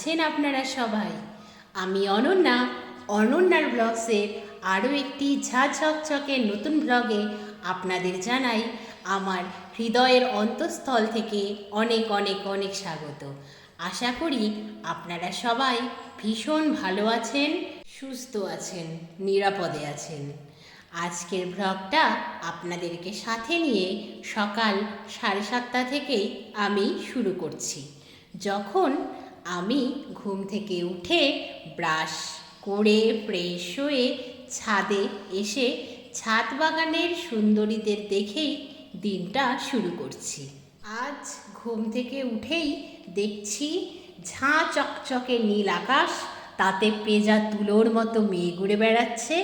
আছেন আপনারা সবাই। আমি অনন্যা। অনন্যার ব্লগসের আরও একটি ঝা ঝকঝকে নতুন ব্লগে আপনাদের জানাই আমার হৃদয়ের অন্তঃস্থল থেকে অনেক অনেক অনেক স্বাগত। আশা করি আপনারা সবাই ভীষণ ভালো আছেন, সুস্থ আছেন, নিরাপদে আছেন। আজকের ব্লগটা আপনাদেরকে সাথে নিয়ে সকাল সাড়ে সাতটা থেকেই আমি শুরু করছি। যখন আমি ঘুম থেকে উঠে ব্রাশ করে ফ্রেশ হয়ে ছাদে এসে ছাদ বাগানের সুন্দরীদের দেখেই দিনটা শুরু করছি। আজ ঘুম থেকে উঠেই দেখছি ঝাঁ চকচকে নীল আকাশ, তাতে পেঁজা তুলোর মতো মেয়ে ঘুরে বেড়াচ্ছে।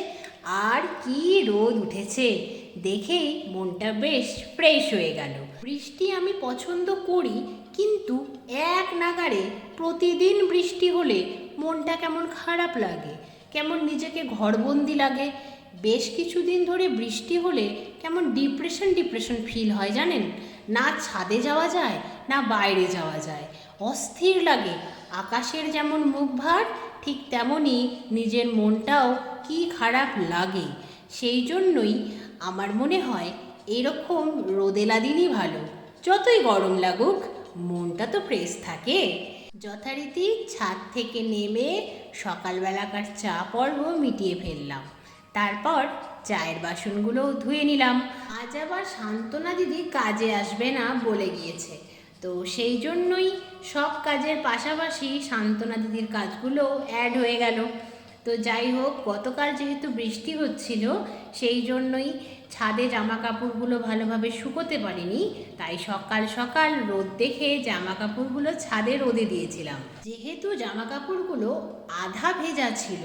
আর কি রোদ উঠেছে দেখেই মনটা বেশ ফ্রেশ হয়ে গেল। বৃষ্টি আমি পছন্দ করি কিন্তু এক নাগারে প্রতিদিন বৃষ্টি হলে মনটা কেমন খারাপ লাগে, কেমন নিজেকে ঘরবন্দি লাগে। বেশ কিছুদিন ধরে বৃষ্টি হলে কেমন ডিপ্রেশন ডিপ্রেশন ফিল হয় জানেন? না ছাদে যাওয়া যায়, না বাইরে যাওয়া যায়। অস্থির লাগে, আকাশের যেমন মুখ ভার, ঠিক তেমনই নিজের মনটাও কি খারাপ লাগে। সেই জন্যই আমার মনে হয় এরকম রোদেলা দিনই ভালো। যতই গরম লাগুক মনটা তো ফ্রেশ থাকে। যথারীতি ছাদ থেকে নেমে সকালবেলাকার চা পর্ব মিটিয়ে ফেললাম। তারপর চায়ের বাসনগুলোও ধুয়ে নিলাম। আজ আবার সান্ত্বনা দিদি কাজে আসবে না বলে গিয়েছে। তো সেই জন্যই সব কাজের পাশাপাশি সান্ত্বনা দিদির কাজগুলো অ্যাড হয়ে গেল। তো যাই হোক, গতকাল যেহেতু বৃষ্টি হচ্ছিল, সেই জন্যই ছাদে জামা কাপড়গুলো ভালোভাবে শুকোতে পারিনি। তাই সকাল সকাল রোদ দেখে জামা কাপড়গুলো ছাদে রোদে দিয়েছিলাম। যেহেতু জামা কাপড়গুলো আধা ভেজা ছিল,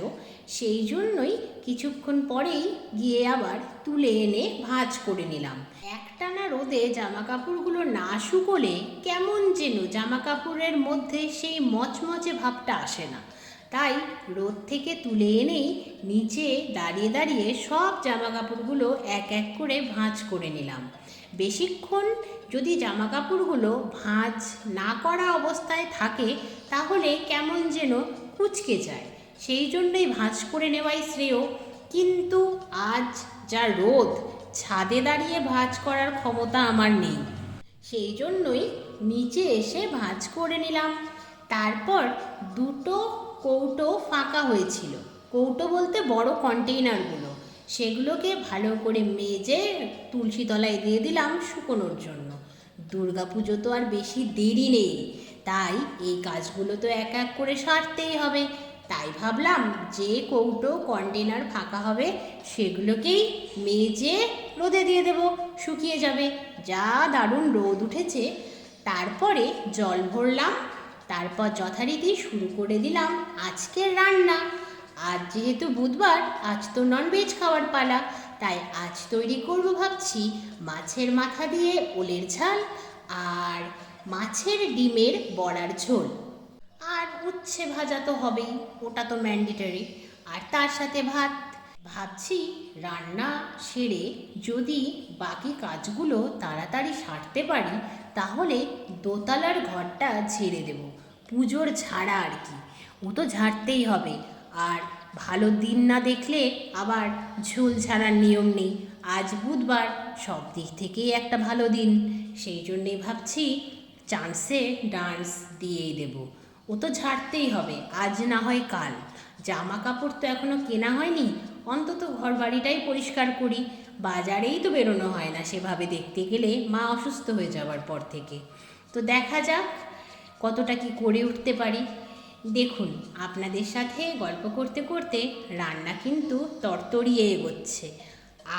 সেই জন্যই কিছুক্ষণ পরেই গিয়ে আবার তুলে এনে ভাঁজ করে নিলাম। একটানা রোদে জামা কাপড়গুলো না শুকোলে কেমন যেন জামা কাপড়ের মধ্যে সেই মচমচে ভাবটা আসে না। তাই রোদ থেকে তুলে এনেই নিচে দাঁড়িয়ে দাঁড়িয়ে সব জামা কাপড়গুলো এক এক করে ভাঁজ করে নিলাম। বেশিক্ষণ যদি জামা কাপড়গুলো ভাঁজ না করা অবস্থায় থাকে, তাহলে কেমন যেন কুচকে যায়। সেই জন্যই ভাঁজ করে নেওয়াই শ্রেয়। কিন্তু আজ যা রোদ, ছাদে দাঁড়িয়ে ভাঁজ করার ক্ষমতা আমার নেই। সেই জন্যই নিচে এসে ভাঁজ করে নিলাম। তারপর দুটো কৌটো ফাঁকা হয়েছিল। কৌটো বলতে বড় কন্টেইনারগুলো। সেগুলোকে ভালো করে মেজে তুলসী তলায় দিয়ে দিলাম শুকোনোর জন্য। দুর্গাপুজো তো আর বেশি দেরি নেই। তাই এই কাজগুলো তো এক এক করে সারতেই হবে। তাই ভাবলাম যে কৌটো কন্টেনার ফাঁকা হবে, সেগুলোকেই মেজে রোদে দিয়ে দেব। শুকিয়ে যাবে। যা দারুণ রোদ উঠেছে। তারপরে জল ভরলাম তারপর যথারীতি শুরু করে দিলাম আজকের রান্না। আজ যেহেতু বুধবার, আজ তো ননভেজ খাওয়ার পালা, তাই আজ তৈরি করব ভাবছি মাছের মাথা দিয়ে ওলের ঝাল আর মাছের ডিমের বড়ার ঝোল। আর উচ্ছে ভাজা তো হবেই, ওটা তো ম্যান্ডেটরি আর তার সাথে ভাত। ভাবছি রান্না সেরে যদি বাকি কাজগুলো তাড়াতাড়ি সারতে পারি তাহলে দোতলার ঘরটা ঝেড়ে দেব। পুজোর ঝাড়া আর কি। ও তো ঝাড়তেই হবে। আর ভালো দিন না দেখলে আবার ঝোল ছাড়ার নিয়ম নেই। আজ বুধবার সব দিক থেকেই একটা ভালো দিন। সেই জন্যেই ভাবছি চান্সে ডান্স দিয়েই দেবো। ও তো ঝাড়তেই হবে। আজ না হয় কাল। জামা কাপড় তো এখনও কেনা হয়নি, অন্তত ঘর বাড়িটাই পরিষ্কার করি। বাজারেই তো বেরোনো হয় না সেভাবে দেখতে গেলে মা অসুস্থ হয়ে যাওয়ার পর থেকে। তো দেখা যাক কতটা কি করে উঠতে পারি। দেখুন, আপনাদের সাথে গল্প করতে করতে রান্না কিন্তু তরতরিয়ে এগোচ্ছে।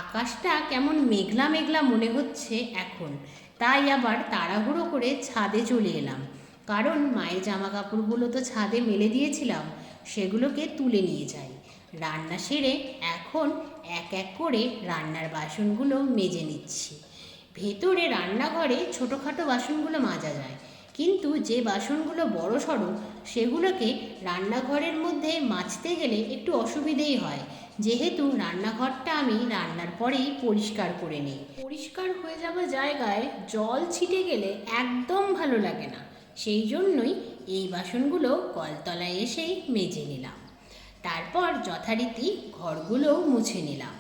আকাশটা কেমন মেঘলা মেঘলা মনে হচ্ছে এখন, তাই আবার তাড়াহুড়ো করে ছাদে চলে এলাম। কারণ মায়ের জামা কাপড়গুলো তো ছাদে মেলে দিয়েছিলাম সেগুলোকে তুলে নিয়ে যাই। রান্না সেরে এখন এক এক করে রান্নার বাসনগুলো মেজে নিচ্ছি। ভেতরে রান্নাঘরে ছোটোখাটো বাসনগুলো মাজা যায়। কিন্তু যে বাসনগুলো বড় সড়ো, সেগুলোকে রান্নাঘরের মধ্যে মাজতে গেলে একটু অসুবিধেই হয়। যেহেতু রান্নাঘরটা আমি রান্নার পরেই পরিষ্কার করে নিই। পরিষ্কার হয়ে যাওয়া জায়গায় জল ছিটে গেলে একদম ভালো লাগে না। সেই জন্যই এই বাসনগুলো কলতলায় এসেই মেজে নিলাম। তারপর যথারীতি ঘরগুলোও মুছে নিলাম।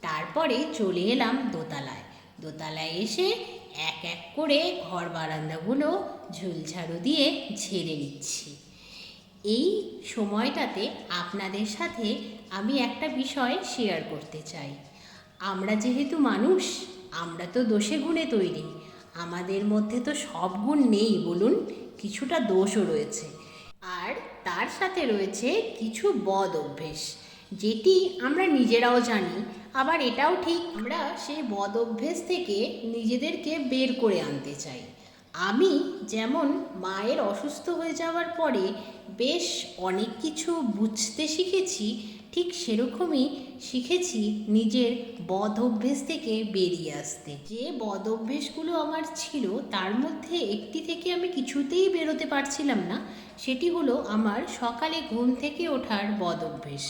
তারপরে চলে এলাম দোতলায়। দোতলায় এসে এক এক করে ঘর বারান্দাগুলো ঝুলঝাড়ু দিয়ে ঝেড়ে নিচ্ছি। এই সময়টাতে আপনাদের সাথে আমি একটা বিষয় শেয়ার করতে চাই। আমরা যেহেতু মানুষ, আমরা তো দোষে গুণে তৈরি। আমাদের মধ্যে তো সব গুণ নেই, বলুন। কিছুটা দোষও রয়েছে। আর তার সাথে রয়েছে কিছু বদ অভ্যেস, যেটি আমরা নিজেরাও জানি, আবার এটাও ঠিক আমরা সেই বদ অভ্যেস থেকে নিজেদেরকে বের করে আনতে চাই। আমি যেমন মায়ের অসুস্থ হয়ে যাওয়ার পরে বেশ অনেক কিছু বুঝতে শিখেছি ঠিক সেরকমই শিখেছি নিজের বদ অভ্যেস থেকে বেরিয়ে আসতে। যে বদ অভ্যেসগুলো আমার ছিল, তার মধ্যে একটি থেকে আমি কিছুতেই বেরোতে পারছিলাম না, সেটি হলো আমার সকালে ঘুম থেকে ওঠার বদ অভ্যেস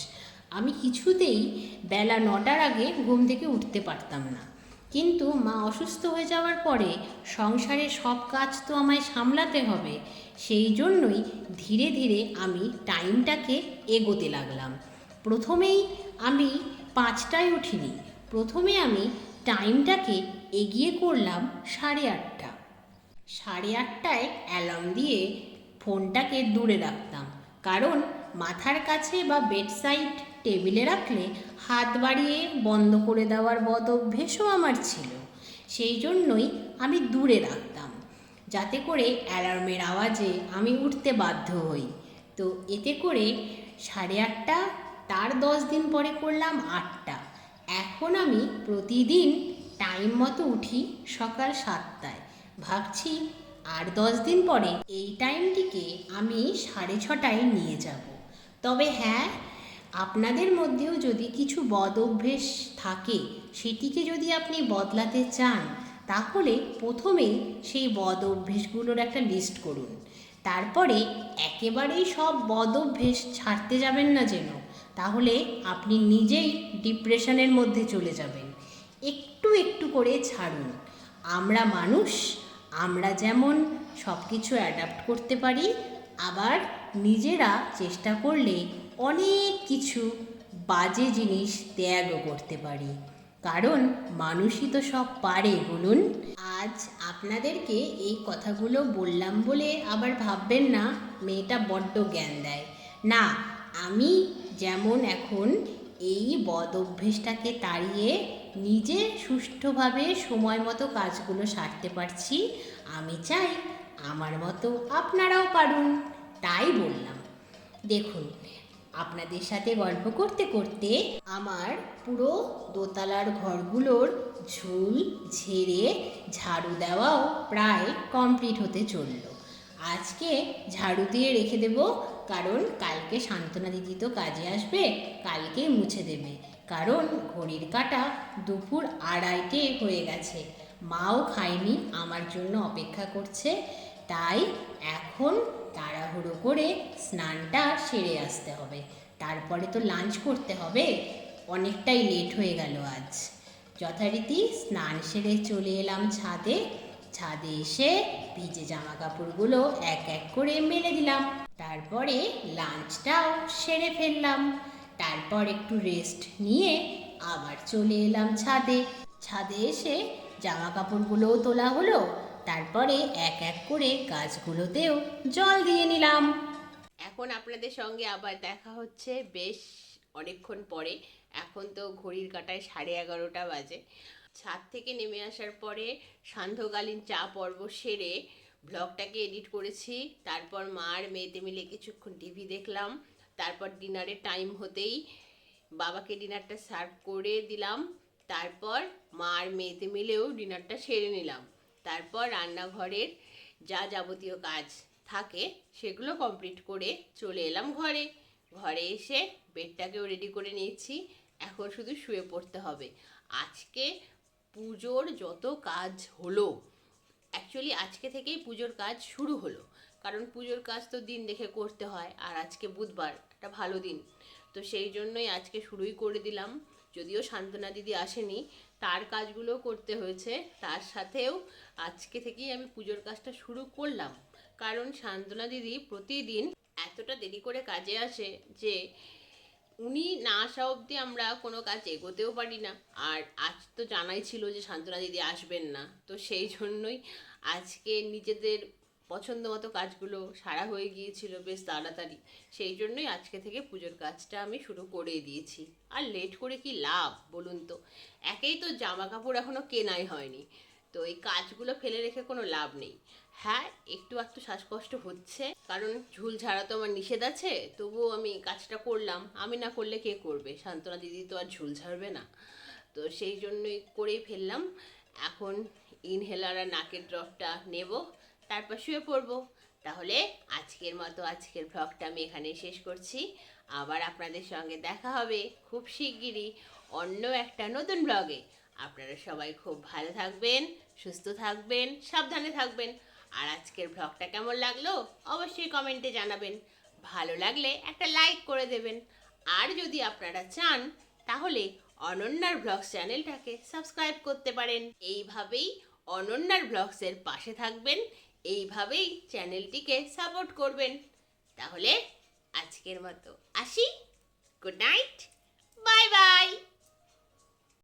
আমি কিছুতেই বেলা নটার আগে ঘুম থেকে উঠতে পারতাম না। কিন্তু মা অসুস্থ হয়ে যাওয়ার পরে সংসারের সব কাজ তো আমায় সামলাতে হবে, সেই জন্যই ধীরে ধীরে আমি টাইমটাকে এগোতে লাগলাম। প্রথমেই আমি পাঁচটায় উঠিনি। প্রথমে আমি টাইমটাকে এগিয়ে করলাম সাড়ে আটটা। সাড়ে আটটায় অ্যালার্ম দিয়ে ফোনটাকে দূরে রাখতাম। কারণ মাথার কাছে বা বেডসাইড টেবিলে রাখলে হাত বাড়িয়ে বন্ধ করে দেওয়ার বদ অভ্যেসও আমার ছিল। সেই জন্যই আমি দূরে রাখতাম। যাতে করে অ্যালার্মের আওয়াজে আমি উঠতে বাধ্য হই। তো এতে করে সাড়ে আটটা তার দশ দিন পরে করলাম আটটা। এখন আমি প্রতিদিন টাইম মতো উঠি সকাল সাতটায়। ভাবছি আর দশ দিন পরে এই টাইমটিকে আমি সাড়ে ছটায় নিয়ে যাব। তবে হ্যাঁ আপনাদের মধ্যেও যদি কিছু বদ অভ্যেস থাকে, সেটিকে যদি আপনি বদলাতে চান, তাহলে প্রথমেই সেই বদ অভ্যেসগুলোর একটা লিস্ট করুন। তারপরে একেবারেই সব বদ অভ্যেস ছাড়তে যাবেন না যেন। তাহলে আপনি নিজেই ডিপ্রেশনের মধ্যে চলে যাবেন। একটু একটু করে ছাড়ুন। আমরা মানুষ, আমরা যেমন সব কিছু অ্যাডাপ্ট করতে পারি, আবার নিজেরা চেষ্টা করলে অনেক কিছু বাজে জিনিস ত্যাগও করতে পারি। কারণ মানুষই তো সব পারে, বলুন। আজ আপনাদেরকে এই কথাগুলো বললাম বলে আবার ভাববেন না, মেয়েটা বড্ড জ্ঞান দেয়। না, আমি যেমন এখন এই বদ অভ্যেসটাকে তাড়িয়ে নিজে সুষ্ঠুভাবে সময় মতো কাজগুলো সারতে পারছি, আমি চাই আমার মতো আপনারাও পারুন, তাই বললাম। দেখুন, আপনাদের সাথে গল্প করতে করতে আমার পুরো দোতলার ঘরগুলোর ঝুল, ঝেড়ে, ঝাড়ু দেওয়াও প্রায় কমপ্লিট হতে চলল। আজকে ঝাড়ু দিয়ে রেখে দেব কারণ কালকে সান্ত্বনা দিদি তো কাজে আসবে, কালকে মুছে দেবে। কারণ ঘড়ির কাটা দুপুর আড়াইটে হয়ে গেছে। মাও খায়নি, আমার জন্য অপেক্ষা করছে। তাই এখন তাড়াহুড়ো করে স্নানটা সেরে আসতে হবে। তারপরে তো লাঞ্চ করতে হবে। অনেকটাই লেট হয়ে গেল আজ। যথারীতি স্নান সেরে চলে এলাম ছাদে। ছাদে এসে ভিজে জামা কাপড়গুলো এক এক করে মেলে দিলাম। তারপরে লাঞ্চটাও সেরে ফেললাম। তারপর একটু রেস্ট নিয়ে আবার চলে এলাম ছাদে। ছাদে এসে জামা কাপড়গুলোও তোলা হলো। তারপরে এক এক করে গাছগুলোতেও জল দিয়ে নিলাম। এখন আপনাদের সঙ্গে আবার দেখা হচ্ছে বেশ অনেকক্ষণ পরে। এখন তো ঘড়ির কাটায় সাড়ে এগারোটা বাজে। ছাদ থেকে নেমে আসার পরে সান্ধ্যকালীন চা পর্ব সেরে ব্লগটাকে এডিট করেছি। তারপর মা আর মেয়েতে মিলে কিছুক্ষণ টিভি দেখলাম। তারপর ডিনারের টাইম হতেই বাবাকে ডিনারটা সার্ভ করে দিলাম। তারপর মা আর মেয়েতে মিলেও ডিনারটা সেরে নিলাম। তারপর রান্নাঘরের যা যাবতীয় কাজ থাকে সেগুলো কমপ্লিট করে চলে এলাম ঘরে। ঘরে এসে বেডটাকেও রেডি করে নিয়েছি। এখন শুধু শুয়ে পড়তে হবে। আজকে পুজোর যত কাজ হলো অ্যাকচুয়ালি আজকে থেকেই পুজোর কাজ শুরু হলো। কারণ পুজোর কাজ তো দিন দেখে করতে হয়, আর আজকে বুধবার, একটা ভালো দিন। তো সেই জন্যই আজকে শুরুই করে দিলাম। যদিও সান্ত্বনা দিদি আসেনি, তার কাজগুলো করতে হয়েছে, তার সাথেও আজকে থেকেই আমি পুজোর কাজটা শুরু করলাম। কারণ শান্তনা দিদি প্রতিদিন এতটা দেরি করে কাজে আসে যে উনি না আসা অবধি আমরা কোনো কাজ এগোতেও পারি না। আর আজ তো জানাই ছিল যে শান্তনা দিদি আসবেন না। তো সেই জন্যই আজকে নিজেদের পছন্দ মতো কাজগুলো সারা হয়ে গিয়েছিল বেশ তাড়াতাড়ি। সেই জন্যই আজকে থেকে পুজোর কাজটা আমি শুরু করে দিয়েছি। আর লেট করে কি লাভ বলুন তো? একেই তো জামা কাপড় এখনও কেনাই হয়নি। তো এই কাজগুলো ফেলে রেখে কোনো লাভ নেই। হ্যাঁ একটু একটু শ্বাসকষ্ট হচ্ছে। কারণ ঝুল ঝাড়া তো আমার নিষেধ আছে, তবুও আমি কাজটা করলাম। আমি না করলে কে করবে? শান্তনা দিদি তো আর ঝুল ঝাড়বে না। তো সেই জন্যই করেই ফেললাম। এখন ইনহেলার আর নাকের ড্রপটা নেব, তারপর শুয়ে পড়ব। তাহলে আজকের মতো আজকের ভ্লগটা আমি এখানে শেষ করছি। আবার আপনাদের সঙ্গে দেখা হবে খুব শিগগিরই অন্য একটা নতুন ব্লগে আপনারা সবাই খুব ভালো থাকবেন, সুস্থ থাকবেন, সাবধানে থাকবেন। আর আজকের ব্লগটা কেমন লাগল অবশ্যই কমেন্টে জানাবেন। ভালো লাগলে একটা লাইক করে দেবেন। আর যদি আপনারা চান, তাহলে অনন্যার ব্লগস চ্যানেলটাকে সাবস্ক্রাইব করতে পারেন। এইভাবেই অনন্যার ব্লগসের পাশে থাকবেন, এইভাবেই চ্যানেলটিকে সাপোর্ট করবেন। তাহলে আজকের মতো আসি। Good night bye bye